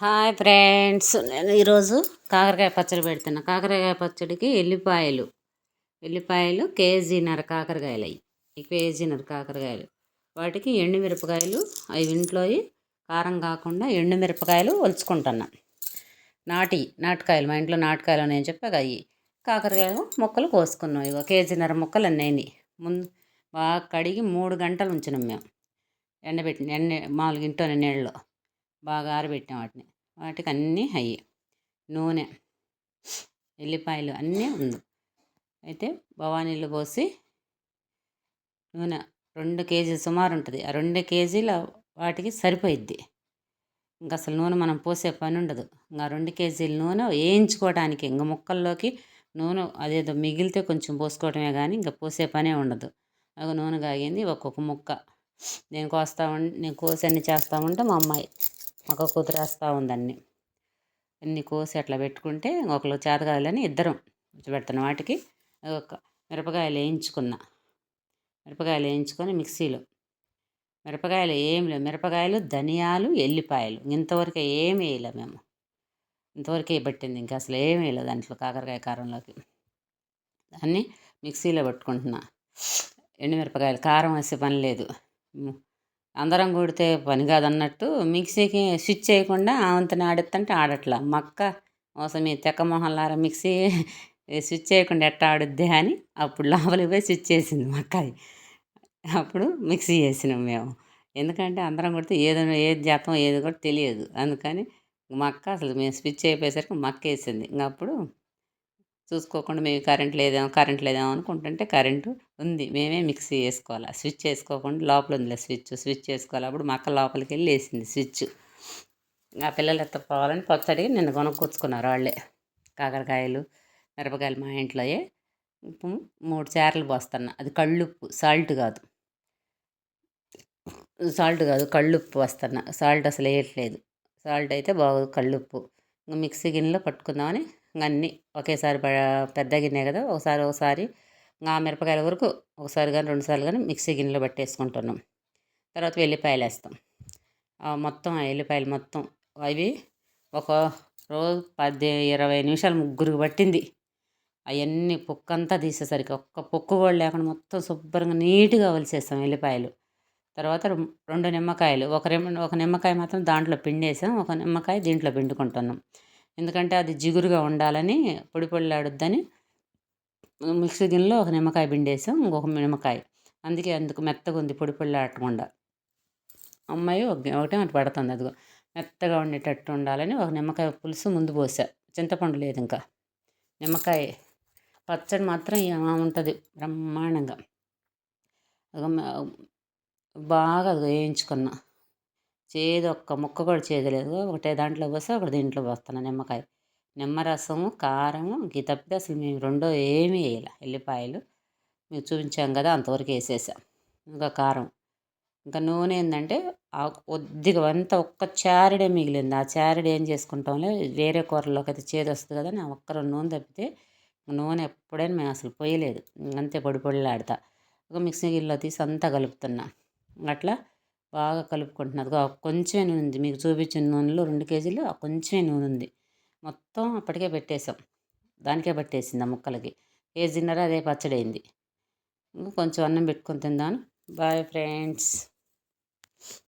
Hi friends. నేను ఈరోజు కాకరకాయ పచ్చడి పెడుతున్నా. కాకరకాయ పచ్చడికి ఎల్లిపాయలు ఎల్లిపాయలు కేజీన్నర కాకరకాయలు అవి కేజీన్నర కాకరకాయలు. వాటికి ఎండుమిరపకాయలు అవి ఇంట్లో కారం కాకుండా ఎండుమిరపకాయలు ఒలుచుకుంటున్నా. నాటి నాటకాయలు మా ఇంట్లో నాటకాయలు అని చెప్పాక అవి కాకరకాయలు ముక్కలు కోసుకున్నాం. ఇగో కేజీన్నర ముక్కలు అన్నీ ముందు బాగా కడిగి మూడు గంటలు ఉంచినాం మేము. ఎండబెట్టిన ఎండ మామూలుగా ఇంట్లోనే నీళ్ళలో. బాగా ఆరబెట్టాం వాటిని. వాటికి అన్నీ అయ్యి నూనె ఎల్లిపాయలు అన్నీ ఉంది. అయితే భవానీలు పోసి నూనె రెండు కేజీలు సుమారు ఉంటుంది. ఆ రెండు కేజీల వాటికి సరిపోయిద్ది. ఇంకా అసలు నూనె మనం పోసే పని ఉండదు. ఇంకా రెండు కేజీల నూనె వేయించుకోవడానికి ఇంకా ముక్కల్లోకి నూనె అదేదో మిగిలితే కొంచెం పోసుకోవటమే కానీ ఇంకా పోసే పనే ఉండదు. ఒక నూనె కాగింది ఒక్కొక్క ముక్క. నేను కోస్తా నేను కోసి అన్ని చేస్తా ఉంటే మా అమ్మాయి ఒక కుదిరేస్తూ ఉందన్ని అన్ని. కోసి అట్లా పెట్టుకుంటే ఒకళ్ళు చేతకాయలని ఇద్దరం పెడతాను వాటికి. ఒక మిరపకాయలు వేయించుకున్న. మిరపకాయలు వేయించుకొని మిక్సీలో. మిరపకాయలు ఏం లేవు. మిరపకాయలు ధనియాలు ఎల్లిపాయలు. ఇంతవరకు ఏమి వేయలే మేము. ఇంతవరకే పట్టింది ఇంకా అసలు ఏమి వేయలేదు దాంట్లో కాకరకాయ కారంలోకి. దాన్ని మిక్సీలో పట్టుకుంటున్నా. ఎండుమిరపకాయలు కారం వేసే పని లేదు. అందరం కొడితే పని కాదన్నట్టు మిక్సీకి స్విచ్ చేయకుండా ఆవంతని ఆడుతుంటే ఆడట్లా. మక్క మోసం మీ తెక్క మొహంలారా మిక్సీ స్విచ్ చేయకుండా ఎట్టా ఆడుద్ది అని అప్పుడు లోపలికి పోయి స్విచ్ చేసింది మక్కది అప్పుడు మిక్సీ చేసినాం మేము. ఎందుకంటే అందరం కొడితే ఏదో ఏది జాతం ఏది కూడా తెలియదు. అందుకని మక్క అసలు మేము స్విచ్ అయిపోయేసరికి మక్క వేసింది ఇంకా అప్పుడు చూసుకోకుండా మేము కరెంట్ లేదేమో కరెంట్ లేదేమో అనుకుంటుంటే కరెంటు ఉంది. మేమే మిక్సీ వేసుకోవాలి స్విచ్ వేసుకోకుండా లోపల ఉందిలే స్విచ్. స్విచ్ వేసుకోవాలి. అప్పుడు మక్క లోపలికి వెళ్ళి వేసింది స్విచ్. ఆ పిల్లలు ఎత్తపోవాలని పచ్చడి నిన్న కొనుక్కొచ్చుకున్నారు వాళ్ళే. కాకరకాయలు మిరపకాయలు మా ఇంట్లోయే మూడు చారలు పోస్తున్నా. అది కళ్ళుప్పు సాల్ట్ కాదు. సాల్ట్ కాదు కళ్ళుప్పు వస్తున్నా సాల్ట్ అసలు వేయట్లేదు. సాల్ట్ అయితే బాగు కళ్ళుప్పు. ఇంకా మిక్సీ గిన్నెలో పట్టుకుందామని అన్నీ ఒకేసారి పెద్ద గిన్నె కదా ఒకసారి ఒకసారి ఆ మిరపకాయల వరకు ఒకసారి కానీ రెండుసార్లు కానీ మిక్సీ గిన్నెలో పట్టేసుకుంటున్నాం. తర్వాత వెల్లిపాయలు వేస్తాం. మొత్తం ఆ ఎల్లిపాయలు మొత్తం అవి ఒక రోజు పది ఇరవై నిమిషాలు ముగ్గురికి పట్టింది. అవన్నీ పొక్కు అంతా తీసేసరికి ఒక్క పొక్కు కూడా లేకుండా మొత్తం శుభ్రంగా నీట్గా వలిసేస్తాం ఎల్లిపాయలు తర్వాత రెండు నిమ్మకాయలు ఒక ఒక నిమ్మకాయ మాత్రం దాంట్లో పిండేసాం ఒక నిమ్మకాయ దీంట్లో పిండుకుంటున్నాం. ఎందుకంటే అది జిగురుగా ఉండాలని పొడి పొడిలాడుద్దని మిక్సీ గిన్నెలో ఒక నిమ్మకాయ పిండేసాం ఇంకొక నిమ్మకాయ. అందుకే అందుకు మెత్తగా ఉంది పొడి పొడిలాడకుండా. అమ్మాయి ఒకటే అటు పడుతుంది అదిగో. మెత్తగా ఉండేటట్టు ఉండాలని ఒక నిమ్మకాయ పులుసు ముందు పోసా. చింతపండు లేదు ఇంకా. నిమ్మకాయ పచ్చడి మాత్రం ఉంటుంది బ్రహ్మాండంగా. బాగా వేయించుకున్నా. చేదు ఒక్క ముక్క కూడా చేదలేదు ఒకటే దాంట్లో పోస్తే ఒకటి దీంట్లో పోస్తాను నిమ్మకాయ. నిమ్మరసము కారము ఇంక తప్పితే అసలు మేము రెండో ఏమీ వేయాలి. ఎల్లిపాయలు మేము చూపించాం కదా అంతవరకు వేసేసాం. ఇంకా కారం. ఇంకా నూనె ఏంటంటే కొద్దిగా అంత ఒక్క చారిడే మిగిలింది. ఆ చారిడే ఏం చేసుకుంటాంలే వేరే కూరలోకి అయితే చేదు వస్తుంది కదా నేను ఒక్కరు నూనె తప్పితే నూనె ఎప్పుడైనా మేము అసలు పోయలేదు. అంతే పొడి పొడిలాడతా. ఒక మిక్సీ గిన్నెలో తీసి అంతా కలుపుతున్నా. అట్లా బాగా కలుపుకుంటున్నది కొంచెమే నూనె ఉంది. మీకు చూపించిన నూనెలో రెండు కేజీలు కొంచెమే నూనె ఉంది. మొత్తం అప్పటికే పెట్టేసాం దానికే పట్టేసింది ఆ ముక్కలకి. కేజీన్నర అదే పచ్చడి అయింది కొంచెం అన్నం పెట్టుకొని తిందాను బాయ్ ఫ్రెండ్స్.